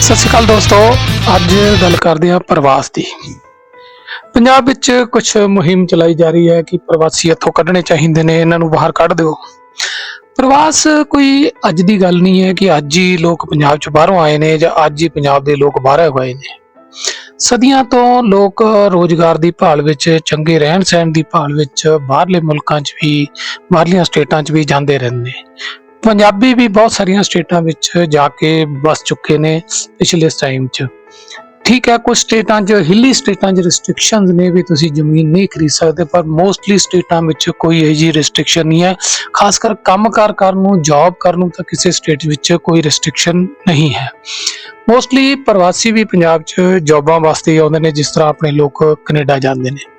ਸਤਿ ਸ਼੍ਰੀ ਅਕਾਲ ਦੋਸਤੋ, ਅੱਜ ਗੱਲ ਕਰਦੇ ਹਾਂ ਪ੍ਰਵਾਸ ਦੀ। ਪੰਜਾਬ ਵਿੱਚ ਕੁਝ ਮੁਹਿੰਮ ਚਲਾਈ ਜਾ ਰਹੀ ਹੈ ਕਿ ਪ੍ਰਵਾਸੀ ਇੱਥੋਂ ਕੱਢਣੇ ਚਾਹੀਦੇ ਨੇ, ਇਹਨਾਂ ਨੂੰ ਬਾਹਰ ਕੱਢ ਦਿਓ। ਪ੍ਰਵਾਸ ਕੋਈ ਅੱਜ ਦੀ ਗੱਲ ਨਹੀਂ ਹੈ ਕਿ ਅੱਜ ਹੀ ਲੋਕ ਪੰਜਾਬ ਚ ਬਾਹਰੋਂ ਆਏ ਨੇ ਜਾਂ ਅੱਜ ਹੀ ਪੰਜਾਬ ਦੇ ਲੋਕ ਬਾਹਰ ਹੋਏ ਨੇ। ਸਦੀਆਂ ਤੋਂ ਲੋਕ ਰੋਜ਼ਗਾਰ ਦੀ ਭਾਲ ਵਿੱਚ, ਚੰਗੇ ਰਹਿਣ ਸਹਿਣ ਦੀ ਭਾਲ ਵਿੱਚ ਬਾਹਰਲੇ ਮੁਲਕਾਂ 'ਚ ਵੀ, ਬਾਹਰਲੀਆਂ ਸਟੇਟਾਂ 'ਚ ਵੀ ਜਾਂਦੇ ਰਹਿੰਦੇ ਨੇ। ਪੰਜਾਬੀ ਵੀ ਬਹੁਤ ਸਾਰੀਆਂ ਸਟੇਟਾਂ ਵਿੱਚ ਜਾ ਕੇ ਵਸ ਚੁੱਕੇ ਨੇ ਪਿਛਲੇ ਟਾਈਮ 'ਚ। ਠੀਕ ਹੈ ਕੁਝ ਸਟੇਟਾਂ 'ਚ ਹਿੱਲੀ ਸਟੇਟਾਂ 'ਚ ਰੈਸਟ੍ਰਿਕਸ਼ਨਸ ਨੇ ਵੀ ਤੁਸੀਂ ਜ਼ਮੀਨ ਨਹੀਂ ਖਰੀਦ ਸਕਦੇ, ਪਰ ਮੋਸਟਲੀ ਸਟੇਟਾਂ ਵਿੱਚ ਕੋਈ ਇਹੋ ਜਿਹੀ ਰੈਸਟ੍ਰਿਕਸ਼ਨ ਨਹੀਂ ਹੈ। ਖਾਸ ਕਰ ਕੰਮਕਾਰ ਕਰਨ ਨੂੰ ਜੌਬ ਕਰਨ ਨੂੰ ਤਾਂ ਕਿਸੇ ਸਟੇਟ ਵਿੱਚ ਕੋਈ ਰੈਸਟ੍ਰਿਕਸ਼ਨ ਨਹੀਂ ਹੈ। ਮੋਸਟਲੀ ਪ੍ਰਵਾਸੀ ਵੀ ਪੰਜਾਬ 'ਚ ਜੌਬਾਂ ਵਾਸਤੇ ਆਉਂਦੇ ਨੇ, ਜਿਸ ਤਰ੍ਹਾਂ ਆਪਣੇ ਲੋਕ ਕੈਨੇਡਾ ਜਾਂਦੇ ਨੇ।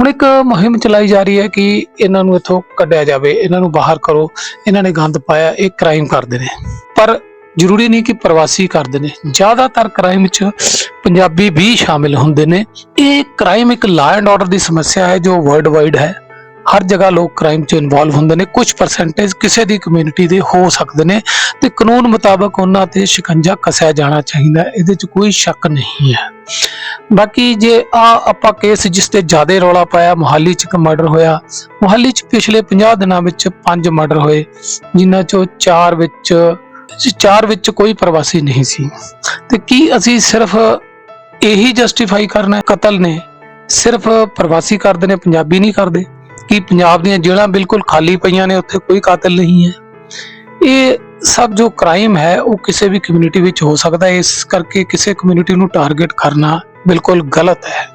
ਹੁਣ ਇੱਕ ਮੁਹਿੰਮ ਚਲਾਈ ਜਾ ਰਹੀ ਹੈ ਕਿ ਇਹਨਾਂ ਨੂੰ ਇੱਥੋਂ ਕੱਢਿਆ ਜਾਵੇ, ਇਹਨਾਂ ਨੂੰ ਬਾਹਰ ਕਰੋ, ਇਹਨਾਂ ਨੇ ਗੰਦ ਪਾਇਆ, ਇਹ ਕ੍ਰਾਈਮ ਕਰਦੇ ਨੇ। ਪਰ ਜ਼ਰੂਰੀ ਨਹੀਂ ਕਿ ਪ੍ਰਵਾਸੀ ਕਰਦੇ ਨੇ। ਜ਼ਿਆਦਾਤਰ ਕ੍ਰਾਈਮ 'ਚ ਪੰਜਾਬੀ ਵੀ ਸ਼ਾਮਿਲ ਹੁੰਦੇ ਨੇ। ਇਹ ਕ੍ਰਾਈਮ ਇੱਕ ਲਾ ਐਂਡ ਆਰਡਰ ਦੀ ਸਮੱਸਿਆ ਹੈ, ਜੋ ਵਰਲਡ ਵਾਈਡ ਹੈ। ਹਰ ਜਗ੍ਹਾ ਲੋਕ ਕ੍ਰਾਈਮ 'ਚ ਇਨਵੋਲਵ ਹੁੰਦੇ ਨੇ। ਕੁਝ ਪਰਸੈਂਟੇਜ ਕਿਸੇ ਦੀ ਕਮਿਊਨਿਟੀ ਦੇ ਹੋ ਸਕਦੇ ਨੇ ਤੇ ਕਾਨੂੰਨ ਮੁਤਾਬਕ ਉਹਨਾਂ ਤੇ ਸ਼ਿਕੰਜਾ ਕੱਸਿਆ ਜਾਣਾ ਚਾਹੀਦਾ। ਇਹਦੇ 'ਚ ਕੋਈ ਸ਼ੱਕ ਨਹੀਂ ਹੈ। ਬਾਕੀ ਜੇ ਆ ਆਪਾਂ ਕੇਸ ਜਿਸ ਤੇ ਜ਼ਿਆਦਾ ਰੌਲਾ ਪਾਇਆ, ਮੁਹਾਲੀ 'ਚ ਇੱਕ ਮਰਡਰ ਹੋਇਆ, ਮੁਹਾਲੀ 'ਚ ਪਿਛਲੇ 50 ਦਿਨਾਂ ਵਿੱਚ ਪੰਜ ਮਰਡਰ ਹੋਏ, ਜਿਨ੍ਹਾਂ 'ਚੋਂ ਚਾਰ ਵਿੱਚ ਚਾਰ ਵਿੱਚ ਕੋਈ ਪ੍ਰਵਾਸੀ ਨਹੀਂ ਸੀ। ਤੇ ਕੀ ਅਸੀਂ ਸਿਰਫ ਇਹੀ ਜਸਟੀਫਾਈ ਕਰਨਾ ਕਤਲ ਨੇ? ਸਿਰਫ ਪ੍ਰਵਾਸੀ ਕਰਦੇ ਨੇ, ਪੰਜਾਬੀ ਨਹੀਂ ਕਰਦੇ? ਕਿ ਪੰਜਾਬ ਦੀਆਂ ਜੇਲ੍ਹਾਂ ਬਿਲਕੁਲ ਖਾਲੀ ਪਈਆਂ ਨੇ, ਉੱਥੇ ਕੋਈ ਕਾਤਲ ਨਹੀਂ ਹੈ? ਇਹ ਸਭ ਜੋ ਕ੍ਰਾਈਮ ਹੈ, ਉਹ ਕਿਸੇ ਵੀ ਕਮਿਊਨਿਟੀ ਵਿੱਚ ਹੋ ਸਕਦਾ ਹੈ। ਇਸ ਕਰਕੇ ਕਿਸੇ ਕਮਿਊਨਿਟੀ ਨੂੰ ਟਾਰਗੇਟ ਕਰਨਾ ਬਿਲਕੁਲ ਗਲਤ ਹੈ।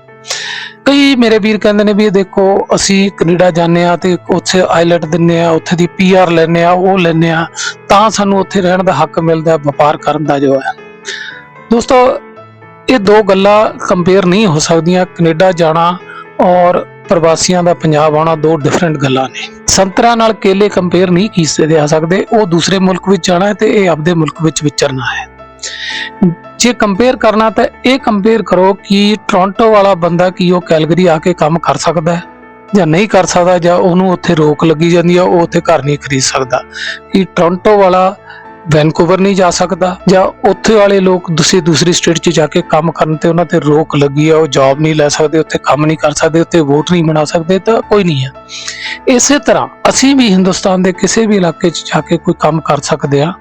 ਕਈ ਮੇਰੇ ਵੀਰ ਕਹਿੰਦੇ ਨੇ ਵੀ ਇਹ ਦੇਖੋ, ਅਸੀਂ ਕੈਨੇਡਾ ਜਾਂਦੇ ਆ ਤੇ ਉੱਥੇ ਆਈਲੈਟ ਦਿੰਨੇ ਆ ਉੱਥੇ ਦੀ ਪੀਆਰ ਲੈਨੇ ਆ ਉਹ ਲੈਨੇ ਆ ਤਾਂ ਸਾਨੂੰ ਉੱਥੇ ਰਹਿਣ ਦਾ ਹੱਕ ਮਿਲਦਾ ਵਪਾਰ ਕਰਨ ਦਾ ਜੋ ਹੈ। ਦੋਸਤੋ, ਇਹ ਦੋ ਗੱਲਾਂ ਕੰਪੇਅਰ ਨਹੀਂ ਹੋ ਸਕਦੀਆਂ, ਕੈਨੇਡਾ ਜਾਣਾ ਔਰ ਪ੍ਰਵਾਸੀਆਂ ਦਾ ਪੰਜਾਬ ਆਉਣਾ ਦੋ ਡਿਫਰੈਂਟ ਗੱਲਾਂ ਨੇ। ਸੰਤਰਾ ਨਾਲ ਕੇਲੇ ਕੰਪੇਅਰ ਨਹੀਂ ਕੀਤੇ ਜਾ ਸਕਦੇ, ਉਹ ਦੂਸਰੇ ਮੁਲਕ ਵਿੱਚ ਜਾਣਾ ਹੈ ਤੇ ਇਹ ਆਪਦੇ ਮੁਲਕ ਵਿੱਚ ਵਿਚਰਨਾ ਹੈ। ਜੇ ਕੰਪੇਅਰ ਕਰਨਾ ਤਾਂ ਇਹ ਕੰਪੇਅਰ ਕਰੋ ਕਿ ਟੋਰਾਂਟੋ ਵਾਲਾ ਬੰਦਾ ਕੀ ਉਹ ਕੈਲਗਰੀ ਆ ਕੇ ਕੰਮ ਕਰ ਸਕਦਾ ਹੈ? ਜਾਂ ਨਹੀਂ ਕਰ ਸਕਦਾ, ਜਾਂ ਉਹਨੂੰ ਉੱਥੇ ਰੋਕ ਲੱਗੀ ਜਾਂਦੀ ਆ, ਉਹ ਉੱਥੇ ਘਰ ਨਹੀਂ ਖਰੀਦ ਸਕਦਾ। ਕਿ ਟੋਰਾਂਟੋ ਵਾਲਾ ਵੈਨਕੂਵਰ ਨਹੀਂ ਜਾ ਸਕਦਾ ਜਾਂ ਉੱਥੇ ਵਾਲੇ ਲੋਕ ਦੂਸਰੀ ਦੂਸਰੀ ਸਟੇਟ 'ਚ ਜਾ ਕੇ ਕੰਮ ਕਰਨ ਤੇ ਉਹਨਾਂ ਤੇ ਰੋਕ ਲੱਗੀ ਆ, ਉਹ ਜੌਬ ਨਹੀਂ ਲੈ ਸਕਦੇ, ਉੱਥੇ ਕੰਮ ਨਹੀਂ ਕਰ ਸਕਦੇ, ਉੱਥੇ ਵੋਟ ਨਹੀਂ ਬਣਾ ਸਕਦੇ, ਤਾਂ ਕੋਈ ਨਹੀਂ ਹੈ ਇਸੇ ਤਰ੍ਹਾਂ ਅਸੀਂ ਵੀ ਹਿੰਦੁਸਤਾਨ ਦੇ ਕਿਸੇ ਵੀ ਇਲਾਕੇ 'ਚ ਜਾ ਕੇ ਕੋਈ ਕੰਮ ਕਰ ਸਕਦੇ ਆ।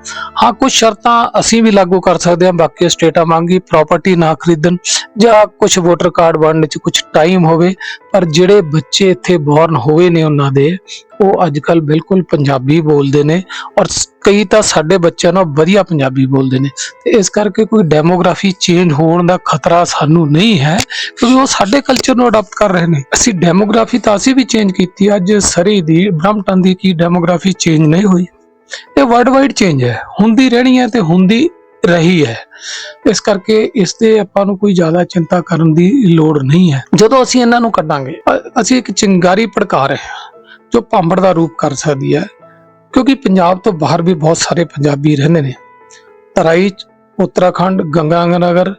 ਹਾਂ ਕੁਝ ਸ਼ਰਤਾਂ ਅਸੀਂ ਵੀ ਲਾਗੂ ਕਰ ਸਕਦੇ ਹਾਂ ਬਾਕੀ ਸਟੇਟਾਂ ਵਾਂਗੀ ਪ੍ਰਾਪਰਟੀ ਨਾ ਖਰੀਦਣ ਜਾਂ ਕੁਝ ਵੋਟਰ ਕਾਰਡ ਬਣਨ 'ਚ ਕੁਝ ਟਾਈਮ ਹੋਵੇ, ਪਰ ਜਿਹੜੇ ਬੱਚੇ ਇੱਥੇ ਬੌਰਨ ਹੋਏ ਨੇ ਉਹਨਾਂ ਦੇ ਉਹ ਅੱਜ ਕੱਲ ਬਿਲਕੁਲ ਪੰਜਾਬੀ ਬੋਲਦੇ ਨੇ ਔਰ ਕਈ ਤਾਂ ਸਾਡੇ ਬੱਚਿਆਂ ਨਾਲ ਵਧੀਆ ਪੰਜਾਬੀ ਬੋਲਦੇ ਨੇ। ਤੇ ਇਸ ਕਰਕੇ ਕੋਈ ਡੈਮੋਗ੍ਰਾਫੀ ਚੇਂਜ ਹੋਣ ਦਾ ਖਤਰਾ ਸਾਨੂੰ ਨਹੀਂ ਹੈ ਕਿਉਂਕਿ ਉਹ ਸਾਡੇ ਕਲਚਰ ਨੂੰ ਅਡਾਪਟ ਕਰ ਰਹੇ ਨੇ। ਅਸੀਂ ਡੈਮੋਗ੍ਰਾਫੀ ਤਾਂ ਅਸੀਂ ਵੀ ਚੇਂਜ ਕੀਤੀ ਅੱਜ ਸਰੀ ਦੀ ਬ੍ਰਹਮਟਨ ਦੀ ਕੀ ਡੈਮੋਗ੍ਰਾਫੀ ਚੇਂਜ ਨਹੀਂ ਹੋਈ। ਇਹ ਵਰਲਡ ਵਾਈਡ ਚੇਂਜ ਹੈ। ਹੁੰਦੀ ਰਹਿਣੀ ਹੈ ਤੇ ਹੁੰਦੀ ਰਹੀ ਹੈ। ਇਸ ਕਰਕੇ ਇਸ ਤੇ ਆਪਾਂ ਨੂੰ ਕੋਈ ਜ਼ਿਆਦਾ ਚਿੰਤਾ ਕਰਨ ਦੀ ਲੋੜ ਨਹੀਂ ਹੈ। ਜਦੋਂ ਅਸੀਂ ਇਹਨਾਂ ਨੂੰ ਕੱਢਾਂਗੇ। ਅਸੀਂ ਇੱਕ ਚਿੰਗਾਰੀ ਭੜਕਾ ਰਹੇ ਹਾਂ। ਜੋ ਭਾਂਬੜ ਦਾ ਰੂਪ ਕਰ ਸਕਦੀ ਹੈ, ਕਿਉਂਕਿ ਪੰਜਾਬ ਤੋਂ ਬਾਹਰ ਵੀ ਬਹੁਤ ਸਾਰੇ ਪੰਜਾਬੀ ਰਹਿੰਦੇ ਨੇ। ਤਰਾਈ, ਉੱਤਰਾਖੰਡ, ਗੰਗਾਨਗਰ,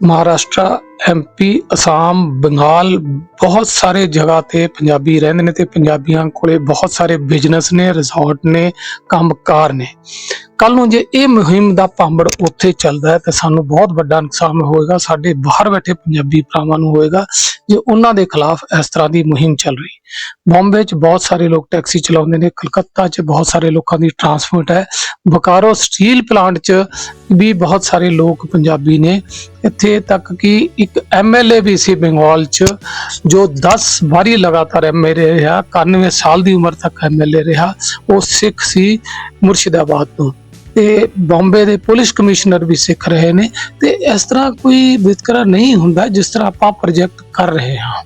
ਮਹਾਰਾਸ਼ਟਰ ਐਮਪੀ ਅਸਾਮ, ਬੰਗਾਲ ਬਹੁਤ ਸਾਰੇ ਜਗ੍ਹਾ ਤੇ ਪੰਜਾਬੀ ਰਹਿੰਦੇ ਨੇ ਤੇ ਪੰਜਾਬੀਆਂ ਕੋਲੇ ਬਹੁਤ ਸਾਰੇ ਬਿਜ਼ਨਸ ਨੇ ਰਿਜ਼ੋਰਟ ਨੇ, ਕੰਮਕਾਰ ਨੇ। ਕੱਲ ਨੂੰ ਜੇ ਇਹ ਮੁਹਿੰਮ ਦਾ ਭਾਂਬੜ ਉੱਥੇ ਚੱਲਦਾ ਹੈ ਤਾਂ ਸਾਨੂੰ ਬਹੁਤ ਵੱਡਾ ਨੁਕਸਾਨ ਹੋਏਗਾ, ਸਾਡੇ ਬਾਹਰ ਬੈਠੇ ਪੰਜਾਬੀ ਭਰਾਵਾਂ ਨੂੰ ਹੋਏਗਾ ਜੇ ਉਹਨਾਂ ਦੇ ਖਿਲਾਫ ਇਸ ਤਰ੍ਹਾਂ ਦੀ ਮੁਹਿੰਮ ਚੱਲ ਰਹੀ। ਬੰਬੇ 'ਚ ਬਹੁਤ ਸਾਰੇ ਲੋਕ ਟੈਕਸੀ ਚਲਾਉਂਦੇ ਨੇ, ਕਲਕੱਤਾ 'ਚ ਬਹੁਤ ਸਾਰੇ ਲੋਕਾਂ ਦੀ ਟਰਾਂਸਪੋਰਟ ਹੈ, ਬਕਾਰੋ ਸਟੀਲ ਪਲਾਂਟ 'ਚ ਵੀ ਬਹੁਤ ਸਾਰੇ ਲੋਕ ਪੰਜਾਬੀ ਨੇ। ਇੱਥੇ ਤੱਕ ਕਿ ਇੱਕ ਐਮਐਲਏ ਵੀ ਸੀ ਬੰਗਾਲ 'ਚ, ਜੋ 10 ਵਾਰੀ ਲਗਾਤਾਰ ਐਮਐਲਏ ਰਿਹਾ 91 ਸਾਲ ਦੀ ਉਮਰ ਤੱਕ ਐਮਐਲਏ ਰਿਹਾ, ਉਹ ਸਿੱਖ ਸੀ ਮੁਰਸ਼ਿਦਾਬਾਦ ਤੋਂ। ਤੇ ਬੰਬੇ ਦੇ ਪੁਲਿਸ ਕਮਿਸ਼ਨਰ ਵੀ ਸਿੱਖ ਰਹੇ ਨੇ, ਤੇ ਇਸ ਤਰ੍ਹਾਂ ਕੋਈ ਵਿਤਕਰਾ ਨਹੀਂ ਹੁੰਦਾ ਜਿਸ ਤਰ੍ਹਾਂ ਆਪਾਂ ਪ੍ਰੋਜੈਕਟ ਕਰ ਰਹੇ ਹਾਂ।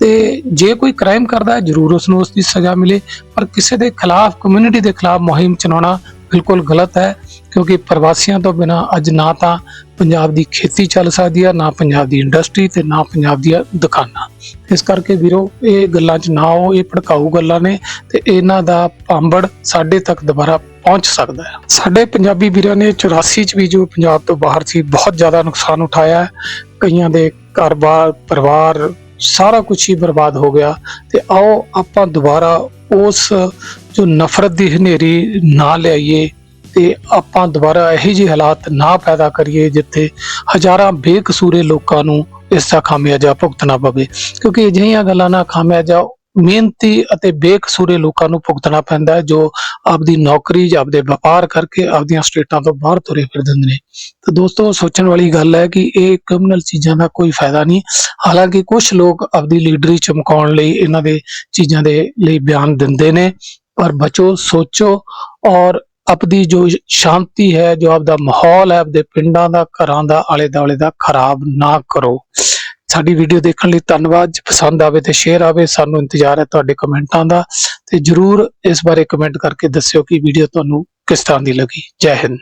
ਤੇ ਜੇ ਕੋਈ ਕ੍ਰਾਈਮ ਕਰਦਾ ਹੈ, ਜ਼ਰੂਰ ਉਸ ਨੂੰ ਉਸ ਦੀ ਸਜ਼ਾ ਮਿਲੇ, ਪਰ ਕਿਸੇ ਦੇ ਖਿਲਾਫ ਕਮਿਊਨਿਟੀ ਦੇ ਖਿਲਾਫ ਮੁਹਿੰਮ ਚਲਾਉਣਾ ਬਿਲਕੁਲ ਗਲਤ ਹੈ, ਕਿਉਂਕਿ ਪ੍ਰਵਾਸੀਆਂ ਤੋਂ ਬਿਨਾ ਅੱਜ ਨਾ ਤਾਂ ਪੰਜਾਬ ਦੀ ਖੇਤੀ ਚੱਲ ਸਕਦੀ ਹੈ ਨਾ ਪੰਜਾਬ ਦੀ ਇੰਡਸਟਰੀ ਤੇ ਨਾ ਪੰਜਾਬ ਦੀਆਂ ਦੁਕਾਨਾਂ। ਇਸ ਕਰਕੇ ਵੀਰੋ, ਇਹ ਗੱਲਾਂ 'ਚ ਨਾ ਆਓ, ਇਹ ਭੜਕਾਊ ਗੱਲਾਂ ਨੇ ਤੇ ਇਹਨਾਂ ਦਾ ਭਾਂਬੜ ਸਾਡੇ ਤੱਕ ਦੁਬਾਰਾ ਪਹੁੰਚ ਸਕਦਾ ਹੈ। ਸਾਡੇ ਪੰਜਾਬੀ ਵੀਰਾਂ ਨੇ 84 ਚ ਵੀ ਜੋ ਪੰਜਾਬ ਤੋਂ ਬਾਹਰ ਸੀ, ਬਹੁਤ ਜ਼ਿਆਦਾ ਨੁਕਸਾਨ ਉਠਾਇਆ। ਕਈਆਂ ਦੇ ਘਰ-ਬਾਰ, ਪਰਿਵਾਰ, ਸਾਰਾ ਕੁਝ ਹੀ ਬਰਬਾਦ ਹੋ ਗਿਆ। ਤੇ ਆਓ ਆਪਾਂ ਦੁਬਾਰਾ ਉਸ ਜੋ ਨਫ਼ਰਤ ਦੀ ਹਨੇਰੀ ਨਾ ਲਿਆਈਏ ਤੇ ਆਪਾਂ ਦੁਬਾਰਾ ਇਹੋ ਜਿਹੇ ਹਾਲਾਤ ਨਾ ਪੈਦਾ ਕਰੀਏ ਜਿੱਥੇ ਹਜ਼ਾਰਾਂ ਬੇਕਸੂਰੇ ਲੋਕਾਂ ਨੂੰ ਇਸ ਦਾ ਖਾਮਿਆਜਾ ਭੁਗਤਣਾ ਪਵੇ। ਕਿਉਂਕਿ ਅਜਿਹੀਆਂ ਗੱਲਾਂ ਨਾਲ ਖਾਮਿਆਜਾ, ਮਿਹਨਤੀ ਅਤੇ ਬੇਕਸੂਰੇ ਲੋਕਾਂ ਨੂੰ ਭੁਗਤਣਾ ਪੈਂਦਾ ਹੈ, ਜੋ ਆਪਦੀ ਨੌਕਰੀ ਜਾਂ ਆਪਦੇ ਵਪਾਰ ਕਰਕੇ ਆਪਦੀਆਂ ਸਟੇਟਾਂ ਤੋਂ ਬਾਹਰ ਤੁਰੇ ਫਿਰਦੇ ਨੇ। ਤਾਂ ਦੋਸਤੋ, ਸੋਚਣ ਵਾਲੀ ਗੱਲ ਹੈ ਕਿ ਇਹ ਕ੍ਰਿਮੀਨਲ ਚੀਜ਼ਾਂ ਦਾ ਕੋਈ ਫਾਇਦਾ ਨਹੀਂ। ਹਾਲਾਂਕਿ ਕੁਝ ਲੋਕ ਆਪਦੀ ਲੀਡਰੀ ਚਮਕਾਉਣ ਲਈ ਇਹਨਾਂ ਦੇ ਚੀਜ਼ਾਂ ਦੇ ਲਈ ਬਿਆਨ ਦਿੰਦੇ ਨੇ, ਪਰ ਬਚੋ, ਸੋਚੋ ਔਰ ਆਪਦੀ ਜੋ ਸ਼ਾਂਤੀ ਹੈ, ਜੋ ਆਪਦਾ ਮਾਹੌਲ ਹੈ, ਆਪਦੇ ਪਿੰਡਾਂ ਦਾ, ਘਰਾਂ ਦਾ, ਆਲੇ ਦੁਆਲੇ ਦਾ ਖਰਾਬ ਨਾ ਕਰੋ। ਸਾਡੀ ਵੀਡੀਓ ਦੇਖਣ ਲਈ ਧੰਨਵਾਦ। ਜੇ ਪਸੰਦ ਆਵੇ ਤੇ ਸ਼ੇਅਰ ਆਵੇ। ਸਾਨੂੰ ਇੰਤਜ਼ਾਰ ਹੈ ਤੁਹਾਡੇ ਕਮੈਂਟਾਂ ਦਾ। ਤੇ ਜਰੂਰ ਇਸ ਬਾਰੇ ਕਮੈਂਟ ਕਰਕੇ ਦੱਸਿਓ ਕਿ ਵੀਡੀਓ ਤੁਹਾਨੂੰ ਕਿਸ ਤਰ੍ਹਾਂ ਦੀ ਲੱਗੀ। ਜੈ ਹਿੰਦ।